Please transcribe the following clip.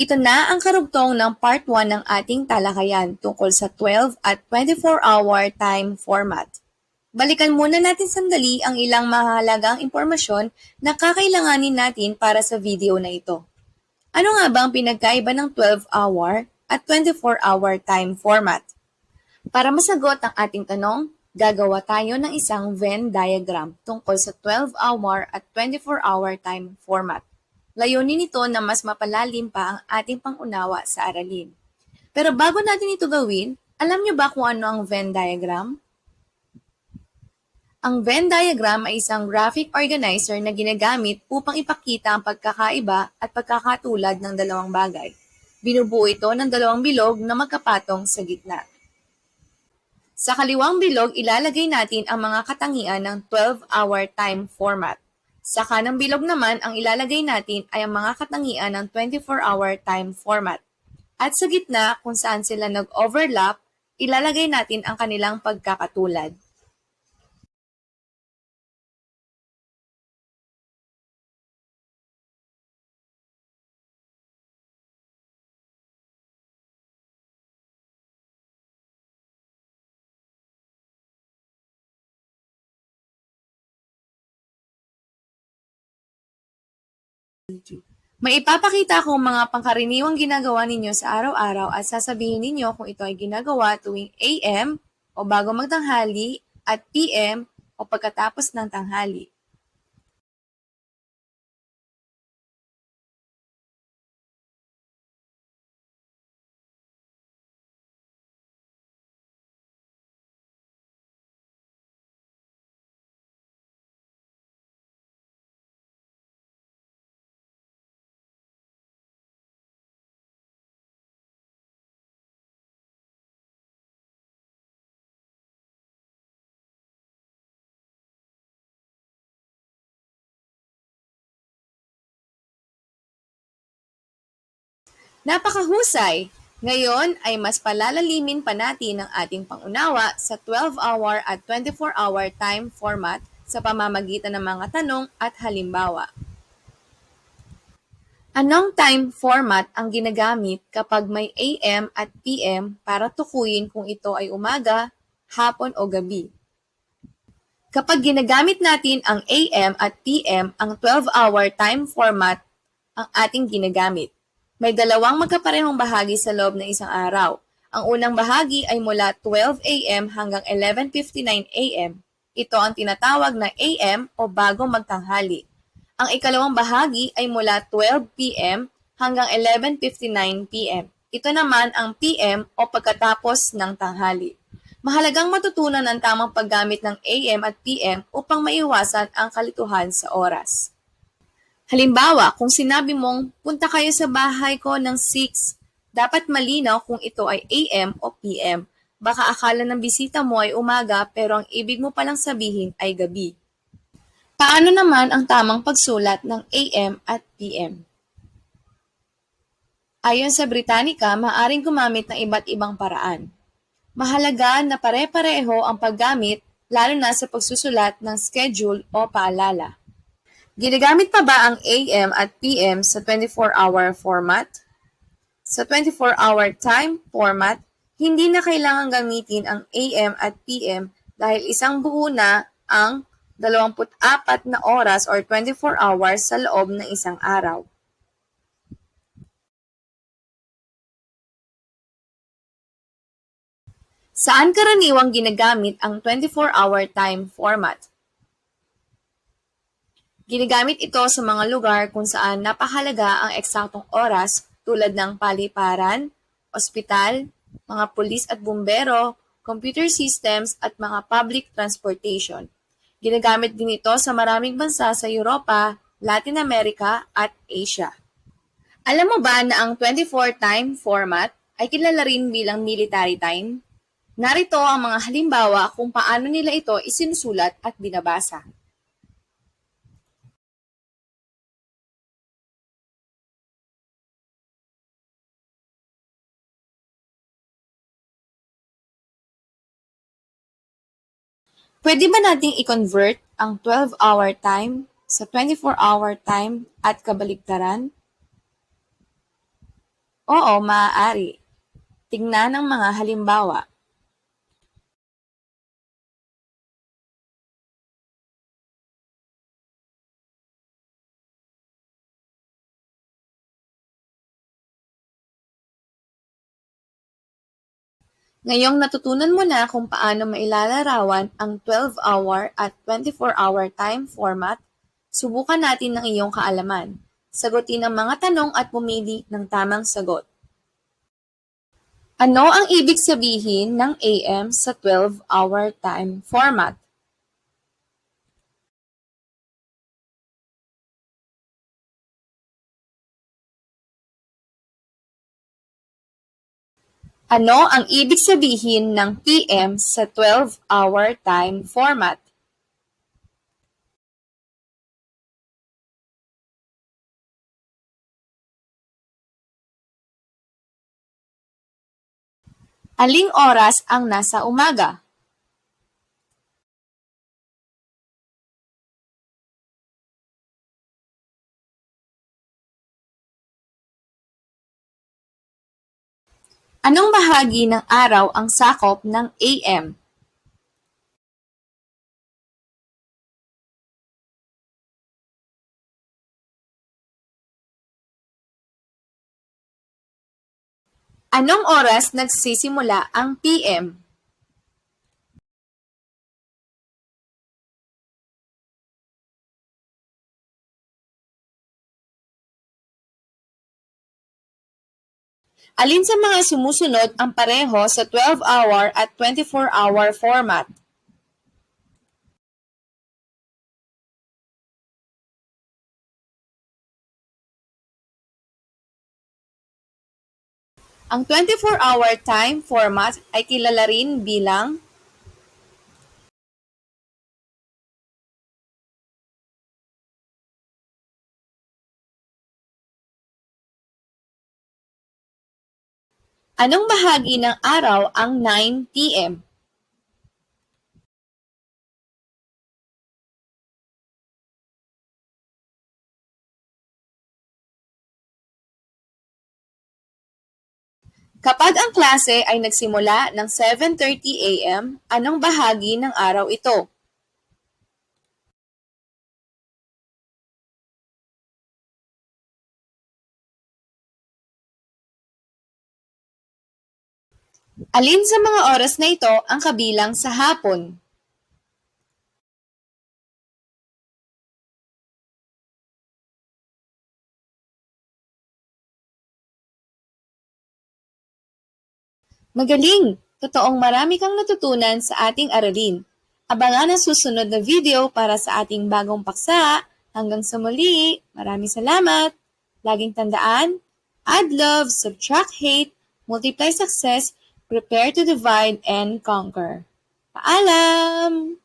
Ito na ang karugtong ng part 1 ng ating talakayan tungkol sa 12 at 24-hour time format. Balikan muna natin sandali ang ilang mahalagang impormasyon na kakailanganin natin para sa video na ito. Ano nga ba ang pinagkaiba ng 12-hour at 24-hour time format? Para masagot ang ating tanong, gagawa tayo ng isang Venn diagram tungkol sa 12-hour at 24-hour time format. Layunin nito na mas mapalalim pa ang ating pangunawa sa aralin. Pero bago natin ito gawin, alam niyo ba kung ano ang Venn diagram? Ang Venn diagram ay isang graphic organizer na ginagamit upang ipakita ang pagkakaiba at pagkakatulad ng dalawang bagay. Binubuo ito ng dalawang bilog na magkapatong sa gitna. Sa kaliwang bilog, ilalagay natin ang mga katangian ng 12-hour time format. Sa kanang bilog naman, ang ilalagay natin ay ang mga katangian ng 24-hour time format. At sa gitna, kung saan sila nag-overlap, ilalagay natin ang kanilang pagkakatulad. May ipapakita akong mga pangkaraniwang ginagawa ninyo sa araw-araw at sasabihin ninyo kung ito ay ginagawa tuwing AM o bago magtanghali at PM o pagkatapos ng tanghali. Napakahusay! Ngayon ay mas palalalimin pa natin ang ating pangunawa sa 12-hour at 24-hour time format sa pamamagitan ng mga tanong at halimbawa. Anong time format ang ginagamit kapag may AM at PM para tukuyin kung ito ay umaga, hapon o gabi? Kapag ginagamit natin ang AM at PM, ang 12-hour time format ang ating ginagamit. May dalawang magkaparehong bahagi sa loob ng isang araw. Ang unang bahagi ay mula 12 a.m. hanggang 11.59 a.m. Ito ang tinatawag na AM o bago magtanghali. Ang ikalawang bahagi ay mula 12 p.m. hanggang 11.59 p.m. Ito naman ang PM o pagkatapos ng tanghali. Mahalagang matutunan ang tamang paggamit ng AM at PM upang maiwasan ang kalituhan sa oras. Halimbawa, kung sinabi mong, punta kayo sa bahay ko ng 6, dapat malinaw kung ito ay AM o PM. Baka akala ng bisita mo ay umaga pero ang ibig mo palang sabihin ay gabi. Paano naman ang tamang pagsulat ng AM at PM? Ayon sa Britannica, maaring gumamit ng iba't ibang paraan. Mahalaga na pare-pareho ang paggamit lalo na sa pagsusulat ng schedule o paalala. Ginagamit pa ba ang AM at PM sa 24-hour format? Sa 24-hour time format, hindi na kailangan gamitin ang AM at PM dahil isang buo na ang 24 na oras or 24 hours sa loob ng isang araw. Saan karaniwang ginagamit ang 24-hour time format? Ginagamit ito sa mga lugar kung saan napahalaga ang eksaktong oras tulad ng paliparan, ospital, mga pulis at bumbero, computer systems at mga public transportation. Ginagamit din ito sa maraming bansa sa Europa, Latin America at Asia. Alam mo ba na ang 24-time format ay kilala rin bilang military time? Narito ang mga halimbawa kung paano nila ito isinusulat at binabasa. Pwede ba nating i-convert ang 12-hour time sa 24-hour time at kabaligtaran? Oo, maaari. Tingnan ang mga halimbawa. Ngayong natutunan mo na kung paano mailalarawan ang 12-hour at 24-hour time format, subukan natin ng iyong kaalaman. Sagutin ang mga tanong at pumili ng tamang sagot. Ano ang ibig sabihin ng AM sa 12-hour time format? Ano ang ibig sabihin ng PM sa 12-hour time format? Aling oras ang nasa umaga? Anong bahagi ng araw ang sakop ng AM? Anong oras nagsisimula ang PM? Alin sa mga sumusunod ang pareho sa 12-hour at 24-hour format? Ang 24-hour time format ay kilala rin bilang Anong bahagi ng araw ang 9 PM? Kapag ang klase ay nagsimula ng 7.30 AM, anong bahagi ng araw ito? Alin sa mga oras na ito ang kabilang sa hapon? Magaling! Totoong marami kang natutunan sa ating aralin. Abangan ang susunod na video para sa ating bagong paksa. Hanggang sa muli, maraming salamat! Laging tandaan, add love, subtract hate, multiply success, prepare to divide and conquer. Paalam!